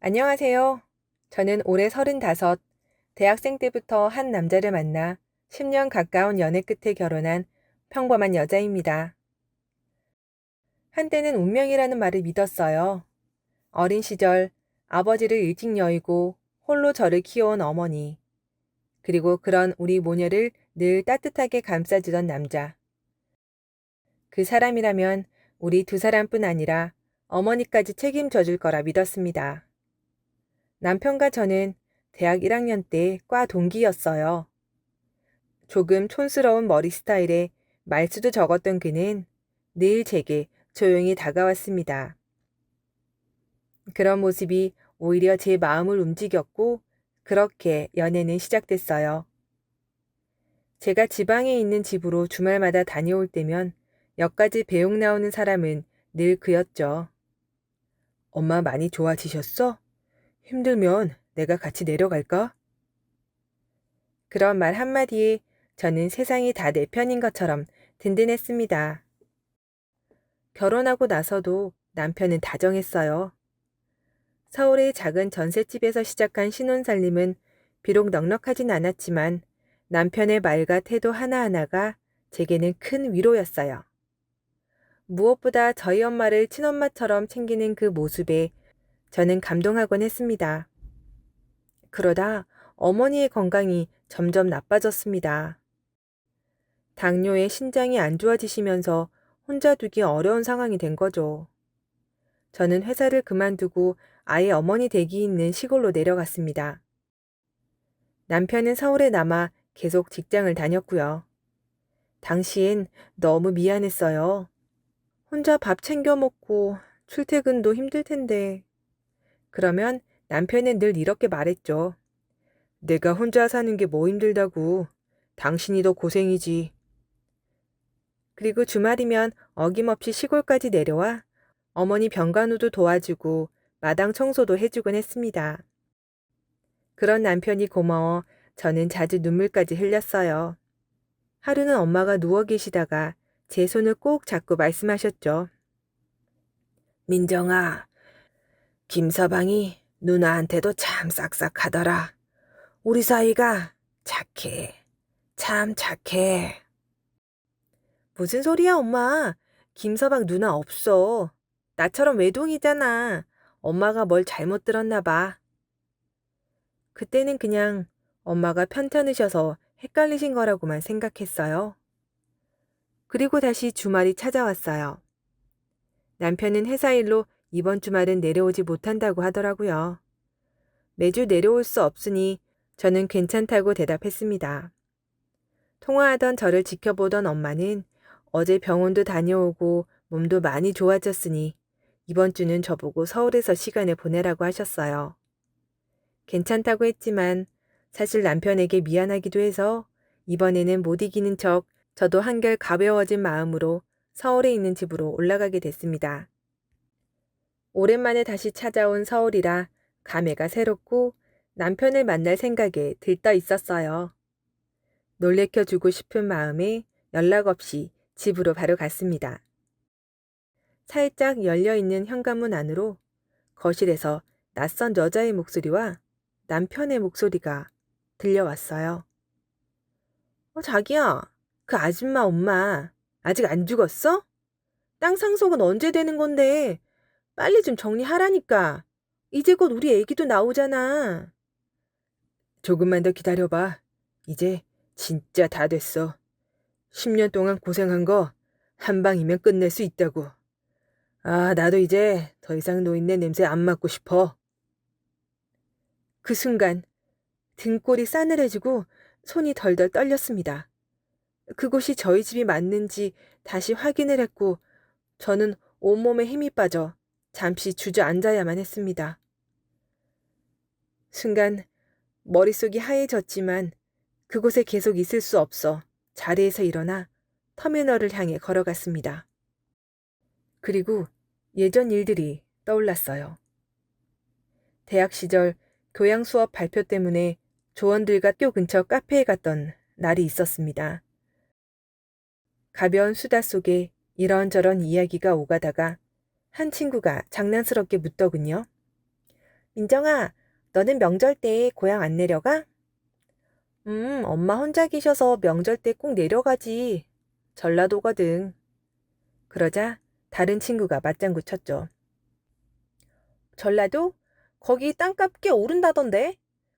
안녕하세요. 저는 올해 35, 대학생 때부터 한 남자를 만나 10년 가까운 연애 끝에 결혼한 평범한 여자입니다. 한때는 운명이라는 말을 믿었어요. 어린 시절 아버지를 일찍 여의고 홀로 저를 키워온 어머니, 그리고 그런 우리 모녀를 늘 따뜻하게 감싸주던 남자. 그 사람이라면 우리 두 사람뿐 아니라 어머니까지 책임져 줄 거라 믿었습니다. 남편과 저는 대학 1학년 때 과 동기였어요. 조금 촌스러운 머리 스타일에 말수도 적었던 그는 늘 제게 조용히 다가왔습니다. 그런 모습이 오히려 제 마음을 움직였고 그렇게 연애는 시작됐어요. 제가 지방에 있는 집으로 주말마다 다녀올 때면 여기까지 배웅 나오는 사람은 늘 그였죠. 엄마 많이 좋아지셨어? 힘들면 내가 같이 내려갈까? 그런 말 한마디에 저는 세상이 다 내 편인 것처럼 든든했습니다. 결혼하고 나서도 남편은 다정했어요. 서울의 작은 전셋집에서 시작한 신혼살림은 비록 넉넉하진 않았지만 남편의 말과 태도 하나하나가 제게는 큰 위로였어요. 무엇보다 저희 엄마를 친엄마처럼 챙기는 그 모습에 저는 감동하곤 했습니다. 그러다 어머니의 건강이 점점 나빠졌습니다. 당뇨에 신장이 안 좋아지시면서 혼자 두기 어려운 상황이 된 거죠. 저는 회사를 그만두고 아예 어머니 댁이 있는 시골로 내려갔습니다. 남편은 서울에 남아 계속 직장을 다녔고요. 당시엔 너무 미안했어요. 혼자 밥 챙겨 먹고 출퇴근도 힘들 텐데. 그러면 남편은 늘 이렇게 말했죠. 내가 혼자 사는 게 뭐 힘들다고. 당신이 더 고생이지. 그리고 주말이면 어김없이 시골까지 내려와 어머니 병간호도 도와주고 마당 청소도 해주곤 했습니다. 그런 남편이 고마워 저는 자주 눈물까지 흘렸어요. 하루는 엄마가 누워 계시다가 제 손을 꼭 잡고 말씀하셨죠. 민정아, 김서방이 누나한테도 참 싹싹하더라. 우리 사이가 착해. 참 착해. 무슨 소리야, 엄마. 김서방 누나 없어. 나처럼 외동이잖아. 엄마가 뭘 잘못 들었나 봐. 그때는 그냥 엄마가 편찮으셔서 헷갈리신 거라고만 생각했어요. 그리고 다시 주말이 찾아왔어요. 남편은 회사 일로 이번 주말은 내려오지 못한다고 하더라고요. 매주 내려올 수 없으니 저는 괜찮다고 대답했습니다. 통화하던 저를 지켜보던 엄마는 어제 병원도 다녀오고 몸도 많이 좋아졌으니 이번 주는 저보고 서울에서 시간을 보내라고 하셨어요. 괜찮다고 했지만 사실 남편에게 미안하기도 해서 이번에는 못 이기는 척 저도 한결 가벼워진 마음으로 서울에 있는 집으로 올라가게 됐습니다. 오랜만에 다시 찾아온 서울이라 감회가 새롭고 남편을 만날 생각에 들떠 있었어요. 놀래켜 주고 싶은 마음에 연락 없이 집으로 바로 갔습니다. 살짝 열려 있는 현관문 안으로 거실에서 낯선 여자의 목소리와 남편의 목소리가 들려왔어요. 어, 자기야, 그 아줌마 엄마 아직 안 죽었어? 땅 상속은 언제 되는 건데 빨리 좀 정리하라니까. 이제 곧 우리 애기도 나오잖아. 조금만 더 기다려봐. 이제 진짜 다 됐어. 10년 동안 고생한 거 한 방이면 끝낼 수 있다고. 아, 나도 이제 더 이상 노인네 냄새 안 맡고 싶어. 그 순간 등골이 싸늘해지고 손이 덜덜 떨렸습니다. 그곳이 저희 집이 맞는지 다시 확인을 했고 저는 온몸에 힘이 빠져 잠시 주저앉아야만 했습니다. 순간 머릿속이 하얘졌지만 그곳에 계속 있을 수 없어 자리에서 일어나 터미널을 향해 걸어갔습니다. 그리고 예전 일들이 떠올랐어요. 대학 시절 교양 수업 발표 때문에 조원들과 교 근처 카페에 갔던 날이 있었습니다. 가벼운 수다 속에 이런저런 이야기가 오가다가 한 친구가 장난스럽게 묻더군요. 민정아, 너는 명절 때 고향 안 내려가? 음, 엄마 혼자 계셔서 명절 때 꼭 내려가지. 전라도거든. 그러자 다른 친구가 맞장구 쳤죠. 전라도? 거기 땅값 꽤 오른다던데?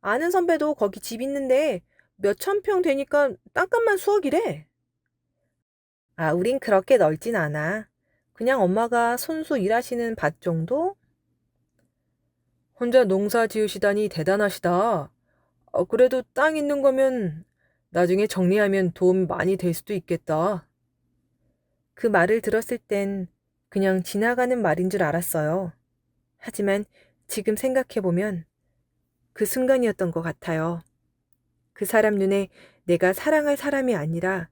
아는 선배도 거기 집 있는데 몇천 평 되니까 땅값만 수억이래. 아, 우린 그렇게 넓진 않아. 그냥 엄마가 손수 일하시는 밭 정도? 혼자 농사 지으시다니 대단하시다. 어, 그래도 땅 있는 거면 나중에 정리하면 도움 많이 될 수도 있겠다. 그 말을 들었을 땐 그냥 지나가는 말인 줄 알았어요. 하지만 지금 생각해보면 그 순간이었던 것 같아요. 그 사람 눈에 내가 사랑할 사람이 아니라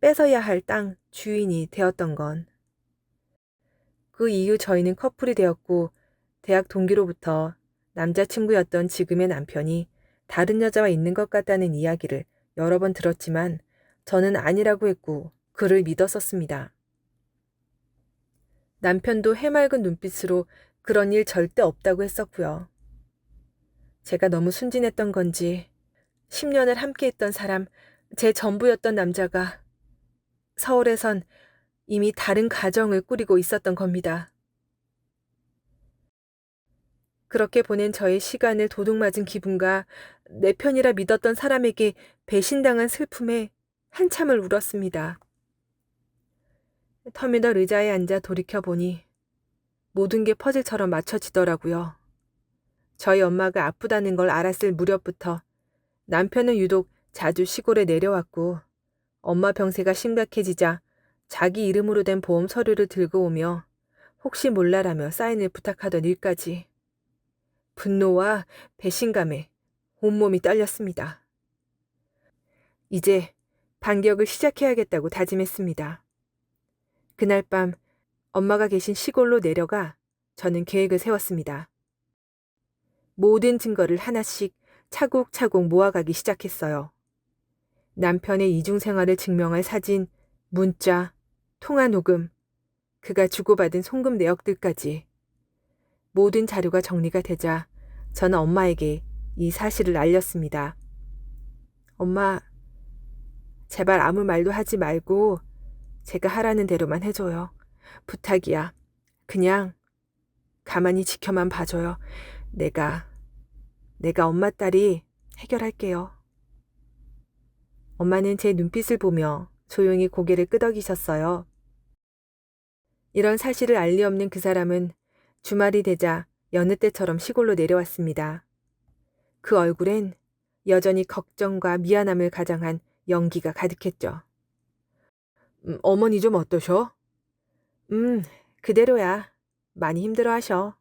뺏어야 할 땅 주인이 되었던 건. 그 이후 저희는 커플이 되었고 대학 동기로부터 남자친구였던 지금의 남편이 다른 여자와 있는 것 같다는 이야기를 여러 번 들었지만 저는 아니라고 했고 그를 믿었었습니다. 남편도 해맑은 눈빛으로 그런 일 절대 없다고 했었고요. 제가 너무 순진했던 건지 10년을 함께했던 사람, 제 전부였던 남자가 서울에선 이미 다른 가정을 꾸리고 있었던 겁니다. 그렇게 보낸 저의 시간을 도둑맞은 기분과 내 편이라 믿었던 사람에게 배신당한 슬픔에 한참을 울었습니다. 터미널 의자에 앉아 돌이켜보니 모든 게 퍼즐처럼 맞춰지더라고요. 저희 엄마가 아프다는 걸 알았을 무렵부터 남편은 유독 자주 시골에 내려왔고 엄마 병세가 심각해지자 자기 이름으로 된 보험 서류를 들고 오며 혹시 몰라라며 사인을 부탁하던 일까지 분노와 배신감에 온몸이 떨렸습니다. 이제 반격을 시작해야겠다고 다짐했습니다. 그날 밤 엄마가 계신 시골로 내려가 저는 계획을 세웠습니다. 모든 증거를 하나씩 차곡차곡 모아가기 시작했어요. 남편의 이중 생활을 증명할 사진, 문자, 통화 녹음, 그가 주고받은 송금 내역들까지 모든 자료가 정리가 되자 저는 엄마에게 이 사실을 알렸습니다. 엄마, 제발 아무 말도 하지 말고 제가 하라는 대로만 해줘요. 부탁이야. 그냥 가만히 지켜만 봐줘요. 내가, 내가 엄마 딸이 해결할게요. 엄마는 제 눈빛을 보며 조용히 고개를 끄덕이셨어요. 이런 사실을 알 리 없는 그 사람은 주말이 되자 여느 때처럼 시골로 내려왔습니다. 그 얼굴엔 여전히 걱정과 미안함을 가장한 연기가 가득했죠. 음, 어머니 좀 어떠셔? 음, 그대로야. 많이 힘들어 하셔.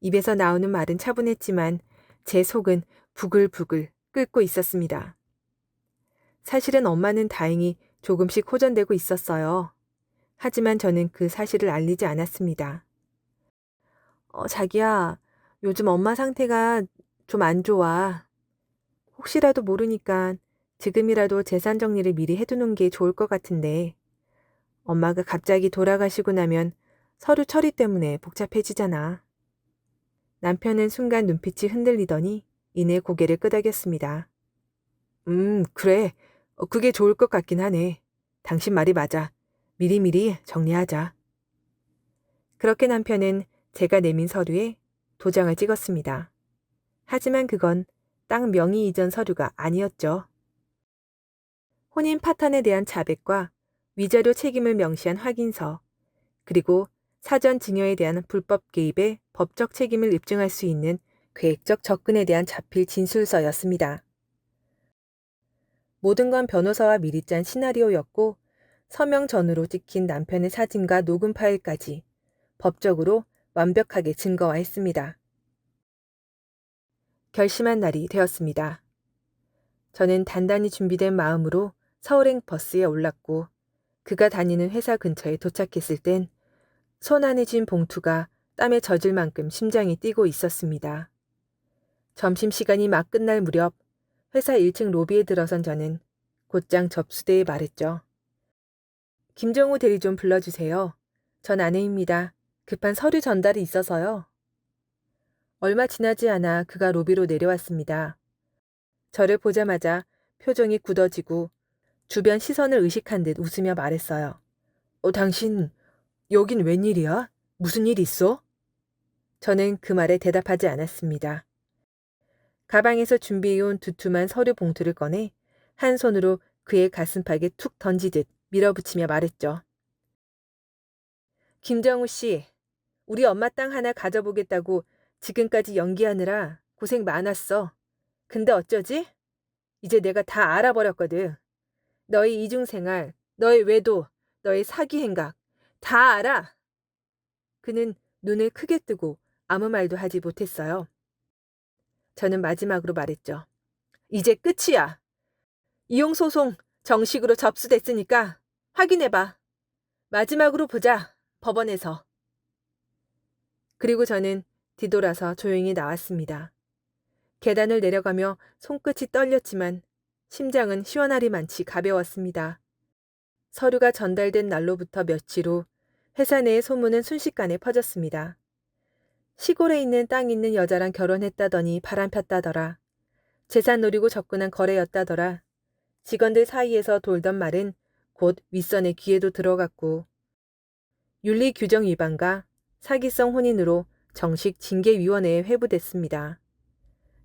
입에서 나오는 말은 차분했지만 제 속은 부글부글 끓고 있었습니다. 사실은 엄마는 다행히 조금씩 호전되고 있었어요. 하지만 저는 그 사실을 알리지 않았습니다. 어, 자기야, 요즘 엄마 상태가 좀 안 좋아. 혹시라도 모르니까 지금이라도 재산 정리를 미리 해두는 게 좋을 것 같은데. 엄마가 갑자기 돌아가시고 나면 서류 처리 때문에 복잡해지잖아. 남편은 순간 눈빛이 흔들리더니 이내 고개를 끄덕였습니다. 음, 그래. 어, 그게 좋을 것 같긴 하네. 당신 말이 맞아. 미리미리 정리하자. 그렇게 남편은 제가 내민 서류에 도장을 찍었습니다. 하지만 그건 땅 명의 이전 서류가 아니었죠. 혼인 파탄에 대한 자백과 위자료 책임을 명시한 확인서, 그리고 사전 증여에 대한 불법 개입의 법적 책임을 입증할 수 있는 계획적 접근에 대한 자필 진술서였습니다. 모든 건 변호사와 미리 짠 시나리오였고 서명 전으로 찍힌 남편의 사진과 녹음 파일까지 법적으로 완벽하게 증거화했습니다. 결심한 날이 되었습니다. 저는 단단히 준비된 마음으로 서울행 버스에 올랐고 그가 다니는 회사 근처에 도착했을 땐 손 안에 쥔 봉투가 땀에 젖을 만큼 심장이 뛰고 있었습니다. 점심시간이 막 끝날 무렵 회사 1층 로비에 들어선 저는 곧장 접수대에 말했죠. 김정우 대리 좀 불러주세요. 전 아내입니다. 급한 서류 전달이 있어서요. 얼마 지나지 않아 그가 로비로 내려왔습니다. 저를 보자마자 표정이 굳어지고 주변 시선을 의식한 듯 웃으며 말했어요. 어, 당신, 여긴 웬일이야? 무슨 일 있어? 저는 그 말에 대답하지 않았습니다. 가방에서 준비해온 두툼한 서류 봉투를 꺼내 한 손으로 그의 가슴팍에 툭 던지듯 밀어붙이며 말했죠. 김정우 씨, 우리 엄마 땅 하나 가져보겠다고 지금까지 연기하느라 고생 많았어. 근데 어쩌지? 이제 내가 다 알아버렸거든. 너의 이중생활, 너의 외도, 너의 사기 행각, 다 알아. 그는 눈을 크게 뜨고 아무 말도 하지 못했어요. 저는 마지막으로 말했죠. 이제 끝이야. 이용소송 정식으로 접수됐으니까 확인해봐. 마지막으로 보자. 법원에서. 그리고 저는 뒤돌아서 조용히 나왔습니다. 계단을 내려가며 손끝이 떨렸지만 심장은 시원하리만치 가벼웠습니다. 서류가 전달된 날로부터 며칠 후 회사 내의 소문은 순식간에 퍼졌습니다. 시골에 있는 땅 있는 여자랑 결혼했다더니 바람 폈다더라. 재산 노리고 접근한 거래였다더라. 직원들 사이에서 돌던 말은 곧 윗선의 귀에도 들어갔고 윤리 규정 위반과 사기성 혼인으로 정식 징계위원회에 회부됐습니다.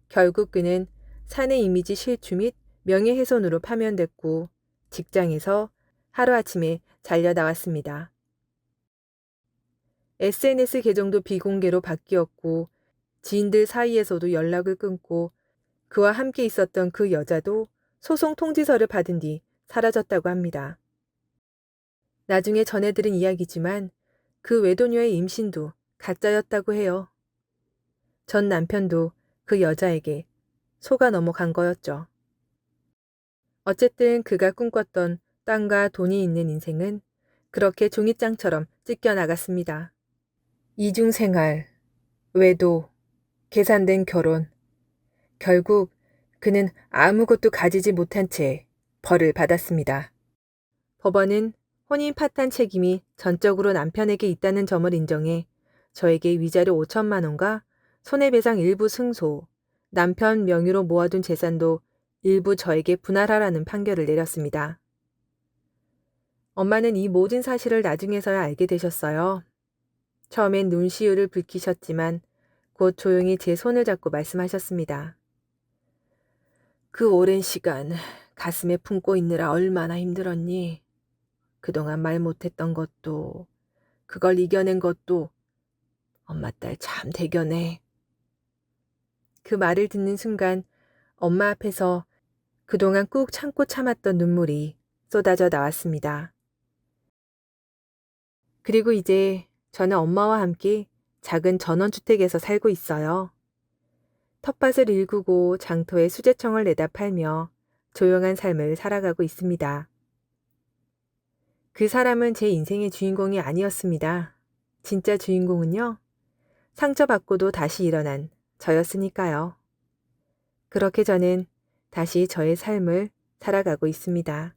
결국 그는 사내 이미지 실추 및 명예훼손으로 파면됐고 직장에서 하루아침에 잘려 나왔습니다. SNS 계정도 비공개로 바뀌었고 지인들 사이에서도 연락을 끊고 그와 함께 있었던 그 여자도 소송 통지서를 받은 뒤 사라졌다고 합니다. 나중에 전해들은 이야기지만 그 외도녀의 임신도 가짜였다고 해요. 전 남편도 그 여자에게 속아 넘어간 거였죠. 어쨌든 그가 꿈꿨던 땅과 돈이 있는 인생은 그렇게 종이장처럼 찢겨 나갔습니다. 이중생활, 외도, 계산된 결혼. 결국 그는 아무것도 가지지 못한 채 벌을 받았습니다. 법원은 혼인 파탄 책임이 전적으로 남편에게 있다는 점을 인정해 저에게 위자료 5천만 원과 손해배상 일부 승소, 남편 명의로 모아둔 재산도 일부 저에게 분할하라는 판결을 내렸습니다. 엄마는 이 모든 사실을 나중에서야 알게 되셨어요. 처음엔 눈시울을 붉히셨지만 곧 조용히 제 손을 잡고 말씀하셨습니다. 그 오랜 시간 가슴에 품고 있느라 얼마나 힘들었니? 그동안 말 못했던 것도, 그걸 이겨낸 것도 엄마 딸 참 대견해. 그 말을 듣는 순간 엄마 앞에서 그동안 꾹 참고 참았던 눈물이 쏟아져 나왔습니다. 그리고 이제 저는 엄마와 함께 작은 전원주택에서 살고 있어요. 텃밭을 일구고 장터에 수제청을 내다 팔며 조용한 삶을 살아가고 있습니다. 그 사람은 제 인생의 주인공이 아니었습니다. 진짜 주인공은요, 상처받고도 다시 일어난 저였으니까요. 그렇게 저는 다시 저의 삶을 살아가고 있습니다.